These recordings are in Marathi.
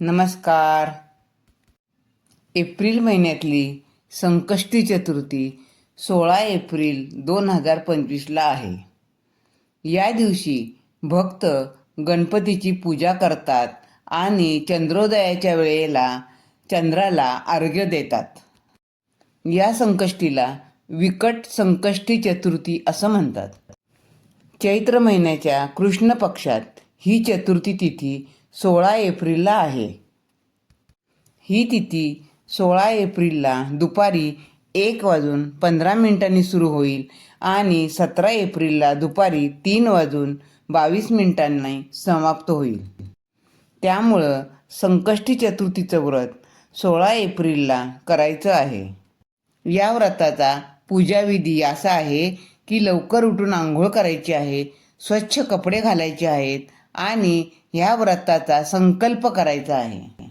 नमस्कार. एप्रिल महिन्यातली संकष्टी चतुर्थी सोळा एप्रिल दोन हजार पंचवीसला आहे. या दिवशी भक्त गणपतीची पूजा करतात आणि चंद्रोदयाच्या वेळेला चंद्राला अर्घ्य देतात. या संकष्टीला विकट संकष्टी चतुर्थी असं म्हणतात. चैत्र महिन्याच्या कृष्ण पक्षात ही चतुर्थी तिथी सोळा एप्रिलला आहे. ही तिथी सोळा एप्रिलला दुपारी एक वाजून पंधरा मिनिटांनी सुरू होईल आणि सतरा एप्रिलला दुपारी तीन वाजून बावीस मिनिटांनी समाप्त होईल. त्यामुळं संकष्टी चतुर्थीचं व्रत सोळा एप्रिलला करायचं आहे. या व्रताचा पूजाविधी असा आहे की लवकर उठून आंघोळ करायची आहे स्वच्छ कपडे घालायचे आहेत आणि ह्या व्रताचा संकल्प करायचा आहे.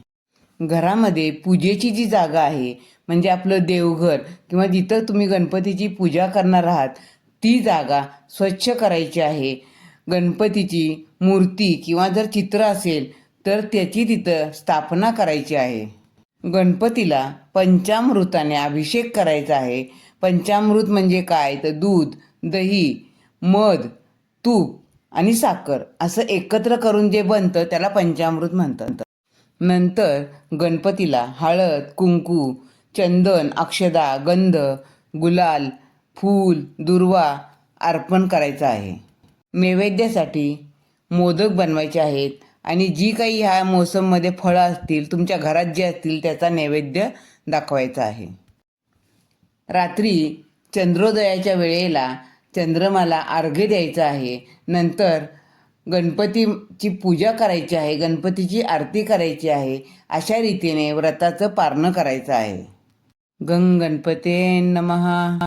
घरामध्ये पूजेची जी जागा आहे म्हणजे आपलं देवघर किंवा जिथं तुम्ही गणपतीची पूजा करणार आहात ती जागा स्वच्छ करायची आहे. गणपतीची मूर्ती किंवा जर चित्र असेल तर त्याची तिथं स्थापना करायची आहे. गणपतीला पंचामृताने अभिषेक करायचा आहे. पंचामृत म्हणजे काय? तर दूध दही मध तूप आणि साखर असं एकत्र करून जे बनतं त्याला पंचामृत म्हणतात. नंतर गणपतीला हळद कुंकू चंदन अक्षदा गंध गुलाल फूल दुर्वा अर्पण करायचं आहे. नैवेद्यासाठी मोदक बनवायचे आहेत आणि जी काही ह्या मोसममध्ये फळं असतील तुमच्या घरात जे असतील त्याचा नैवेद्य दाखवायचा आहे. रात्री चंद्रोदयाच्या वेळेला चंद्रमाला अर्घ्य द्यायचं आहे. नंतर गणपतीची पूजा करायची आहे गणपतीची आरती करायची आहे. अशा रीतीने व्रताचं पारणं करायचं आहे. गंग गणपते नमहा